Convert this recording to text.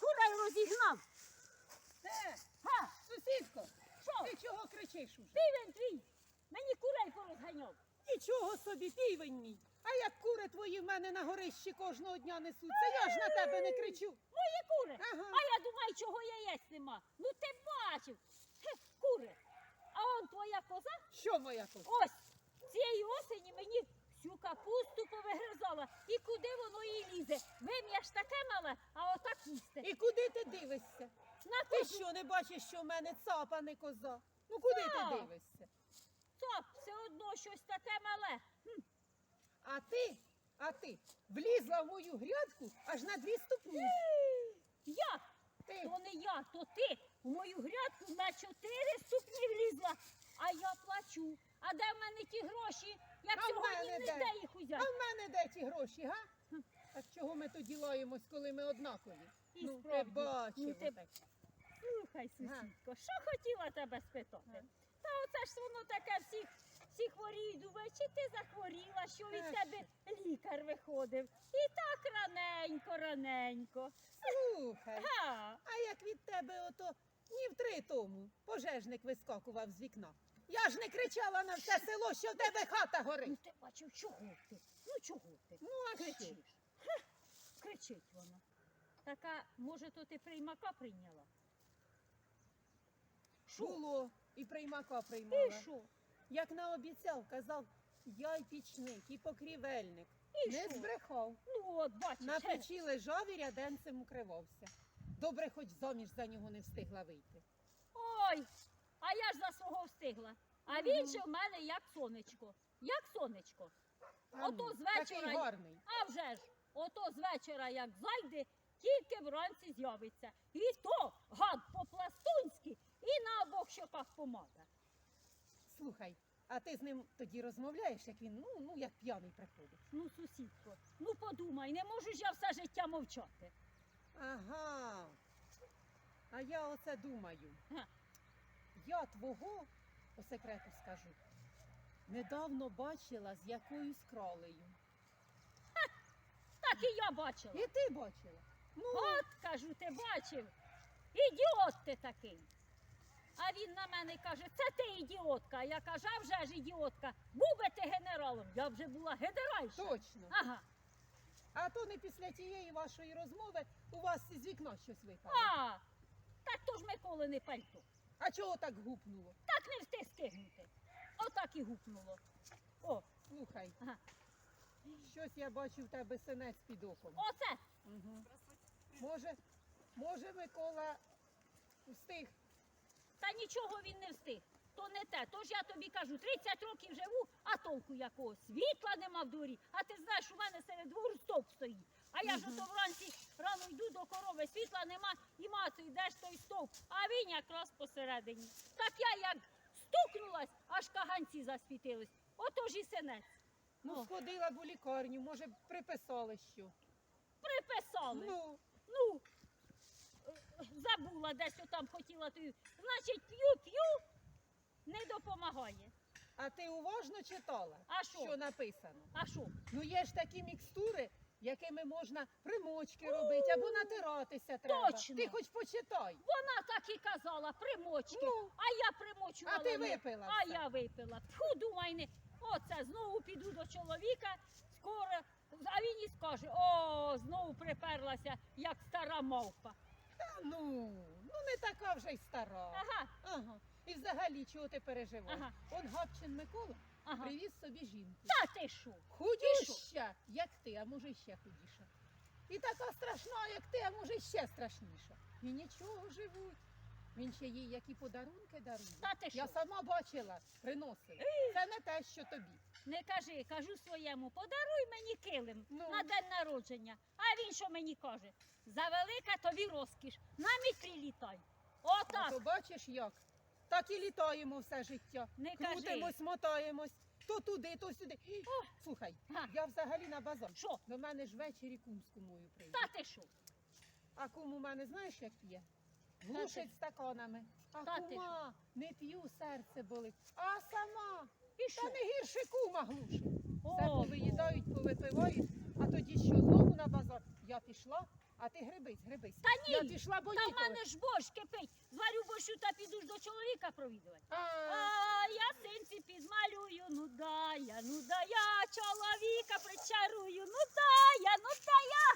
курей розігнав. Те, Га, сусідко, що? ти чого кричиш уже? Півень твій. Мені курей порозганяв. Нічого собі, півень мій. А як кури твої в мене на горищі кожного дня несуться, я ж на тебе не кричу. Мої кури. Ага. А я думаю, чого яєць нема. Ну ти бачив. Хе, кури. А он твоя коза Що моя коза? ось цієї осені мені всю капусту повигризала. І куди воно їй лізе? Вим'я ж таке мале, а отак їсти. І куди ти дивишся? На Ти козу що не бачиш, що в мене цап, а не коза? Ну куди Цап. ти дивишся? цоп, все одно щось таке мале. А ти, а ти влізла в мою грядку аж на дві ступні. Я, Ти то не я, то ти в мою грядку на чотири ступні влізла, а я плачу. А де в мене ті гроші? Як А в сьогодні мене не де? де їх А узяти? в мене де ті гроші, га? Так чого ми тоді лаємось, коли ми однакові? І ну, ти справді. бачив Ну, ти- отак. Слухай, сусідко, що хотіла тебе спитати? Та оце ж воно таке всі, всі хворіють, думають, чи ти захворіла, що від Та тебе лікар виходив. І так раненько, раненько. Слухай, Га. а як від тебе ото ні в три тому пожежник вискакував з вікна. Я ж не кричала на все село, що в тебе хата Ну горить. ти бачив, чого ти? Ну чого ти? Ну а що? Кричиш. Хе, кричить вона. Така, може, то ти приймака прийняла? Було і приймака І приймала. що? Як наобіцяв, казав, я й пічник, і покрівельник. І Не що? збрехав. Ну от, бачиш, На ге. печі лежав і ряденцем укривався. Добре, хоч заміж за нього не встигла вийти. Ой, а я ж за свого встигла. А він же в мене як сонечко. Як сонечко. Ото з Такий гарний. А вже ж, ото з вечора як зайде, тільки вранці з'явиться. І то гад по-пластунськи, і на обох щоках помада. Слухай, а ти з ним тоді розмовляєш, як він, ну, ну як п'яний приходить. Ну, сусідко, ну подумай, не можу ж я все життя мовчати. Ага. А я оце думаю. Га. Я твого, по секрету скажу, недавно бачила з якоюсь кролею. Так і я бачила. І ти бачила? Ну, От, кажу, ти бачив. Ідіот ти такий. А він на мене каже, це ти ідіотка. Я кажу, а вже ж ідіотка. Був би ти генералом, я вже була генеральша. точно. Ага. А то не після тієї вашої розмови у вас із вікна щось випало. А, так то ж Миколи не пальто. А чого так гупнуло? Так не встиг стигнути. Отак і гупнуло. О, Слухай, ага. Щось я бачу в тебе синець під оком. Оце. Угу. Може, може, Микола встиг. Та нічого він не встиг. То не те. Тож я тобі кажу, 30 років живу, а толку якого? Світла нема в дворі. А ти знаєш, у мене серед двору стовп стоїть. А я ж ото вранці рано йду до корови, світла нема, і мацу йдеш той стовп. А він якраз посередині. Так я як стукнулась, аж каганці засвітились. Отож і синець. Ну, О. сходила б у лікарню, може, б приписали що. Приписали. Ну, Ну, забула десь отам хотіла ти. Значить, п'ю-п'ю, не допомагає. а ти уважно читала, А що? що написано? А що? Ну, є ж такі мікстури, якими можна примочки робити або натиратися треба. Точно. Ти хоч почитай. Вона так і казала, примочки. Ну. А я примочувала. А ти не- випила А все. я випила. Фу, думай, не. Оце знову піду до чоловіка, скоро, а він і скаже, о, знову приперлася, як стара мавпа. Та ну, ну не така вже й стара. Ага, Ага. І взагалі, чого ти переживаєш? Ага. От Гапчин Микола ага. привіз собі жінку. Та ти що? Худюща, як ти, а може ще худіша. І така страшна, як ти, а може ще страшніша. І нічого живуть. Він ще їй які подарунки дарує. Та ти що? Я сама бачила, приносила. Це не те, що тобі. Не кажи, кажу своєму, подаруй мені килим Ну. на день народження. А він що мені каже? Завелика тобі розкіш, на мітрі літай. Отак. то бачиш як? Так і літаємо все життя. Не кажи. Крутимось, мотаємось. То туди, то сюди. Слухай, Га. я взагалі на базар. Що? До мене ж ввечері кумську мою прийде. Та ти що? А кум у мене знаєш, як п'є? Глушить стаканами. А Та ти кума не п'ю, серце болить. А сама І що? та не гірше кума глушить. Все О, повиїдають, повипивають, а тоді що знову на базар? Я пішла, А ти грибись, грибись. Та ні, Я пішла бо Та в ніколи. мене ж борщ кипить. Зварю борщу та піду ж до чоловіка провідувати. А, А я синці підмалюю, ну да я, ну да я чоловіка причарую, ну да я, ну да я